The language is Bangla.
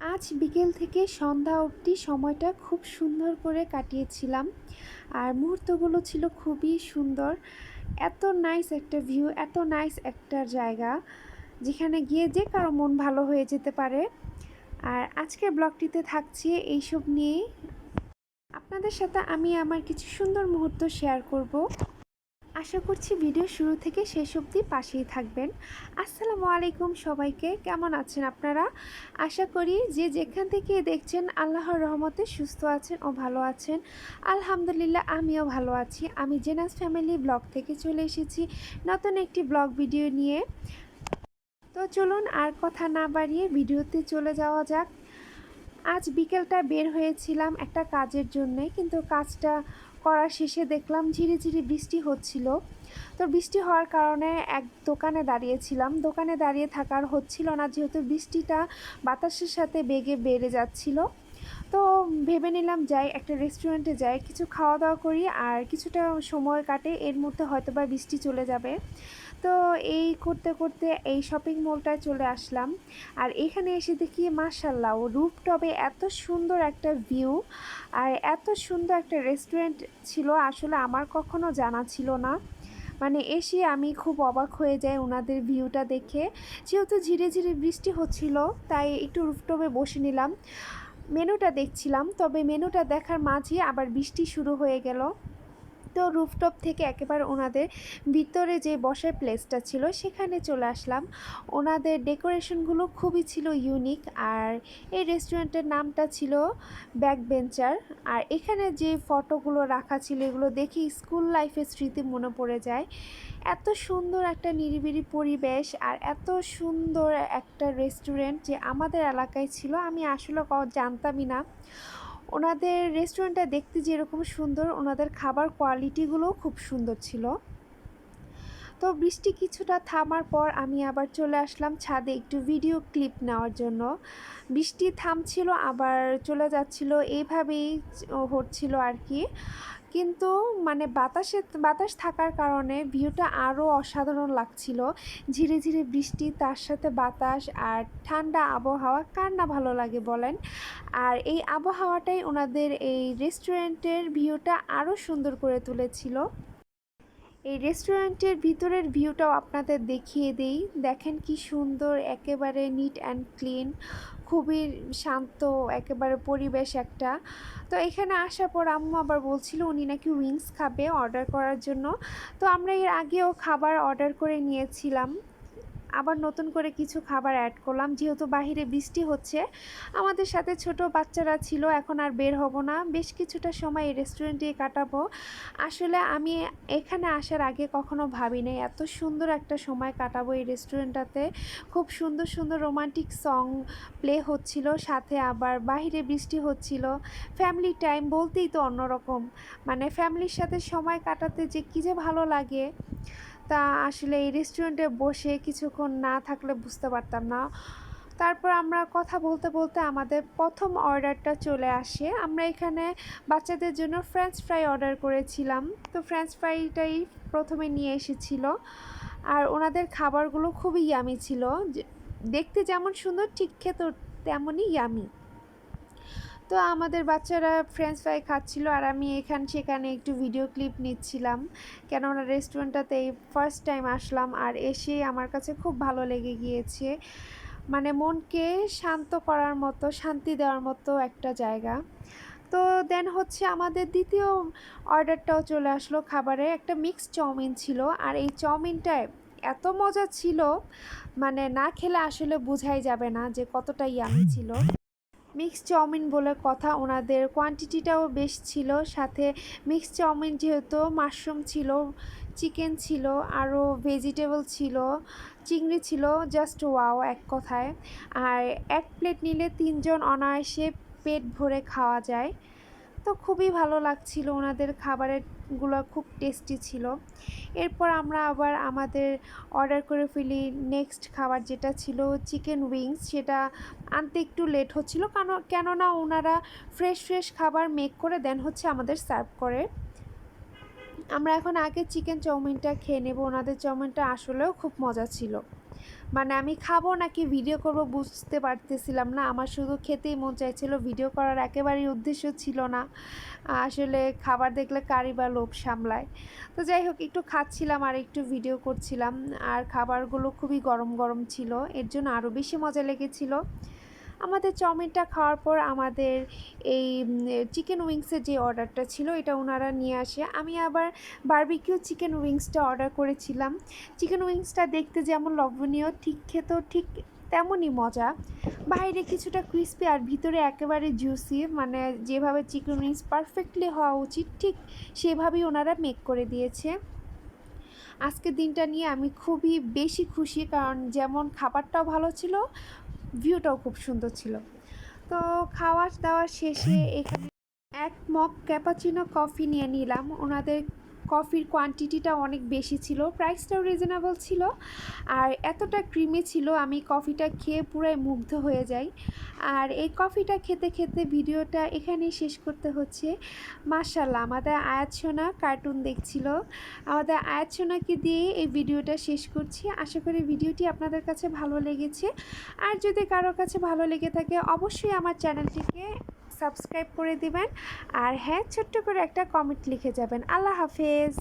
আজ বিকেল থেকে সন্ধ্যা অবধি সময়টা খুব সুন্দর করে কাটিয়েছিলাম। আর মুহূর্তগুলো ছিল খুবই সুন্দর। এত নাইস একটা ভিউ এত নাইস একটা জায়গা, যেখানে গিয়ে যে কারও মন ভালো হয়ে যেতে পারে। আর আজকের ব্লগটিতে থাকছে এইসব নিয়ে আপনাদের সাথে আমি আমার কিছু সুন্দর মুহূর্ত শেয়ার করব। আশা করছি ভিডিও শুরু থেকে শেষ অবধি পাশেই থাকবেন। আসসালামু আলাইকুম সবাইকে, কেমন আছেন আপনারা? আশা করি যে যেখান থেকে দেখছেন আল্লাহর রহমতে সুস্থ আছেন ও ভালো আছেন। আলহামদুলিল্লাহ, আমিও ভালো আছি। আমি জেনাস ফ্যামিলি ব্লগ থেকে চলে এসেছি নতুন একটি ব্লগ ভিডিও নিয়ে। তো চলুন আর কথা না বাড়িয়ে ভিডিওতে চলে যাওয়া যাক। আজ বিকেলটা বের হয়েছিলাম একটা কাজের জন্যে, কিন্তু কাজটা করার শেষে দেখলাম ঝিরি ঝিরি বৃষ্টি হচ্ছিল। তো বৃষ্টি হওয়ার কারণে এক দোকানে দাঁড়িয়েছিলাম। দোকানে দাঁড়িয়ে থাকার হচ্ছিল না, যেহেতু বৃষ্টিটা বাতাসের সাথে বেগে বেড়ে যাচ্ছিল। তো ভেবে নিলাম যাই, একটা রেস্টুরেন্টে যাই। কিছু খাওয়া দাওয়া করি আর কিছুটা সময় কাটে। এর মধ্যে হয়তো বা বৃষ্টি চলে যাবে। তো এই করতে করতে এই শপিং মলটায় চলে আসলাম। আর এখানে এসে দেখি মার্শাল্লাহ রুপটপে এত সুন্দর একটা ভিউ আর এত সুন্দর একটা রেস্টুরেন্ট ছিল, আসলে আমার কখনো জানা ছিল না। মানে এসে আমি খুব অবাক হয়ে যাই ওনাদের ভিউটা দেখে। যেহেতু ঝিরে ঝিরে বৃষ্টি হচ্ছিল, তাই একটু রুফটপে বসে নিলাম। মেনুটা দেখছিলাম, তবে মেনুটা দেখার মাঝে আবার বৃষ্টি শুরু হয়ে গেল। তো রুফটপ থেকে একেবারে ওনাদের ভিতরে যে বসার প্লেসটা ছিল, সেখানে চলে আসলাম। ওনাদের ডেকোরেশনগুলো খুবই ছিল ইউনিক আর এই রেস্টুরেন্টের নামটা ছিল ব্যাক বেঞ্চার আর এখানে যে ফটোগুলো রাখা ছিল, এগুলো দেখি স্কুল লাইফের স্মৃতি মনে পড়ে যায়। এত সুন্দর একটা নিরিবিলি পরিবেশ আর এত সুন্দর একটা রেস্টুরেন্ট যে আমাদের এলাকায় ছিল, আমি আসলে জানতামই না। ওনাদের রেস্টুরেন্টটা দেখতে যেরকম সুন্দর, ওনাদের খাবার কোয়ালিটিগুলোও খুব সুন্দর ছিল। তো বৃষ্টি কিছুটা থামার পর আমি আবার চলে আসলাম ছাদে একটু ভিডিও ক্লিপ নেওয়ার জন্য। বৃষ্টি থামছিল, আবার চলে যাচ্ছিল, এইভাবেই হচ্ছিল আর কি। কিন্তু মানে বাতাসে, বাতাস থাকার কারণে ভিউটা আরও অসাধারণ লাগছিল। ঝিরে ঝিরে বৃষ্টি, তার সাথে বাতাস আর ঠান্ডা আবহাওয়া, কার না ভালো লাগে বলেন? আর এই আবহাওয়াটাই ওনাদের এই রেস্টুরেন্টের ভিউটা আরও সুন্দর করে তুলেছিল। এই রেস্টুরেন্টের ভিতরের ভিউটাও আপনাদের দেখিয়ে দেই। দেখেন কি সুন্দর, একেবারে নিট অ্যান্ড ক্লিন খুবই শান্ত, একেবারে পরিবেশ একটা। তো এখানে আসার পর আম্মু আবার বলছিল, উনি নাকি উইংস খাবে অর্ডার করার জন্য। তো আমরা এর আগেও খাবার অর্ডার করে নিয়েছিলাম। আবার নতুন করে কিছু খাবার অ্যাড করলাম। যেহেতু বাহিরে বৃষ্টি হচ্ছে, আমাদের সাথে ছোট বাচ্চারা ছিল, এখন আর বের হব না। বেশ কিছুটা সময় এই রেস্টুরেন্টে কাটাবো। আসলে আমি এখানে আসার আগে কখনো ভাবিনি এত সুন্দর একটা সময় কাটাবো এই রেস্টুরেন্টটাতে খুব সুন্দর সুন্দর রোমান্টিক সং প্লে হচ্ছিল, সাথে আবার বাহিরে বৃষ্টি হচ্ছিল। ফ্যামিলি টাইম বলতেই তো অন্যরকম। মানে ফ্যামিলির সাথে সময় কাটাতে যে কী যে ভালো লাগে। তা আসলে এই রেস্টুরেন্টে বসে কিছুক্ষণ না থাকলে বুঝতে পারতাম না। তারপর আমরা কথা বলতে বলতে আমাদের প্রথম অর্ডারটা চলে আসে। আমরা এখানে বাচ্চাদের জন্য ফ্রেঞ্চ ফ্রাই অর্ডার করেছিলাম। তো ফ্রেঞ্চ ফ্রাইটাই প্রথমে নিয়ে এসেছিল। আর ওনাদের খাবারগুলো খুবই ইয়ামি ছিল। দেখতে যেমন সুন্দর, ঠিক খেতে তেমনই ইয়ামি তো আমাদের বাচ্চারা ফ্রেঞ্চ ফ্রাই খাচ্ছিল আর আমি এখান সেখানে একটু ভিডিও ক্লিপ নিচ্ছিলাম। কেননা রেস্টুরেন্টটাতে ফার্স্ট টাইম আসলাম আর এসে আমার কাছে খুব ভালো লেগে গিয়েছে। মানে মনকে শান্ত করার মতো, শান্তি দেওয়ার মতো একটা জায়গা। তো দেন হচ্ছে আমাদের দ্বিতীয় অর্ডারটাও চলে আসলো খাবারে। একটা মিক্সড চাউমিন ছিল আর এই চাউমিনটায় এত মজা ছিল মানে না খেলে আসলে বোঝাই যাবে না যে কতটা ইয়ামি ছিল। মিক্স চাউমিন বলে কথা ওনাদের। কোয়ান্টিটিটাও বেশ ছিল, সাথে মিক্স চাউমিন যেহেতু মাশরুম ছিল চিকেন ছিল, আরও ভেজিটেবল ছিল, চিংড়ি ছিল জাস্ট ওয়াও এক কথায়। আর এক প্লেট নিলে তিনজন অনায়াসে পেট ভরে খাওয়া যায়। তো খুবই ভালো লাগছিল। ওনাদের খাবারেরগুলো খুব টেস্টি ছিল। এরপর আমরা আবার আমাদের অর্ডার করে ফেলি নেক্সট খাবার যেটা ছিল চিকেন উইংস সেটা আনতে একটু লেট হচ্ছিল কেন, কেননা ওনারা ফ্রেশ ফ্রেশ খাবার মেক করে দেন হচ্ছে আমাদের সার্ভ করে। আমরা এখন আগে চিকেন চাউমিনটা খেয়ে নেব। ওনাদের চাউমিনটা আসলেও খুব মজা ছিল। মানে আমি খাব নাকি ভিডিও করব বুঝতে পারতেছিলাম না। আমার শুধু খেতেই মন চাইছিল ভিডিও করার একেবারেই উদ্দেশ্য ছিল না। আসলে খাবার দেখলে কারি বা লোভ সামলায়। তো যাই হোক, একটু খাচ্ছিলাম আর একটু ভিডিও করছিলাম। আর খাবারগুলো খুবই গরম গরম ছিল, এর জন্য আরও বেশি মজা লেগেছিল। আমাদের চাউমিনটা খাওয়ার পর আমাদের এই চিকেন উইংসের যে অর্ডারটা ছিল, এটা ওনারা নিয়ে আসে। আমি আবার বারবিকিউ চিকেন উইংসটা অর্ডার করেছিলাম। চিকেন উইংসটা দেখতে যেমন লবণীয় ঠিক খেতেও ঠিক তেমনই মজা। বাইরে কিছুটা ক্রিস্পি আর ভিতরে একেবারে জুসি মানে যেভাবে চিকেন উইংস পারফেক্টলি হওয়া উচিত, ঠিক সেভাবেই ওনারা মেক করে দিয়েছে। আজকের দিনটা নিয়ে আমি খুবই বেশি খুশি, কারণ যেমন খাবারটাও ভালো ছিল ভিউটাও খুব সুন্দর ছিল। তো খাওয়া দাওয়া শেষে এখানে এক মগ ক্যাপাচিনো কফি নিয়ে নিলাম। ওনাদের কফির কোয়ান্টিটিটা অনেক বেশি ছিল প্রাইসটাও রিজনেবল ছিল। আর এতটা ক্রিমি ছিল, আমি কফিটা খেয়ে পুরাই মুগ্ধ হয়ে যাই। আর এই কফিটা খেতে খেতে ভিডিওটা এখানেই শেষ করতে হচ্ছে। মার্শাল্লাহ আমাদের আয়াত সোনা কার্টুন দেখছিল। আমাদের আয়াত সোনাকে দিয়ে এই ভিডিওটা শেষ করছি। আশা করি ভিডিওটি আপনাদের কাছে ভালো লেগেছে। আর যদি কারও কাছে ভালো লেগে থাকে, অবশ্যই আমার চ্যানেলটিকে সাবস্ক্রাইব করে দিবেন। আর হ্যাঁ ছোট্ট করে একটা কমেন্ট লিখে যাবেন। আল্লাহ হাফেজ।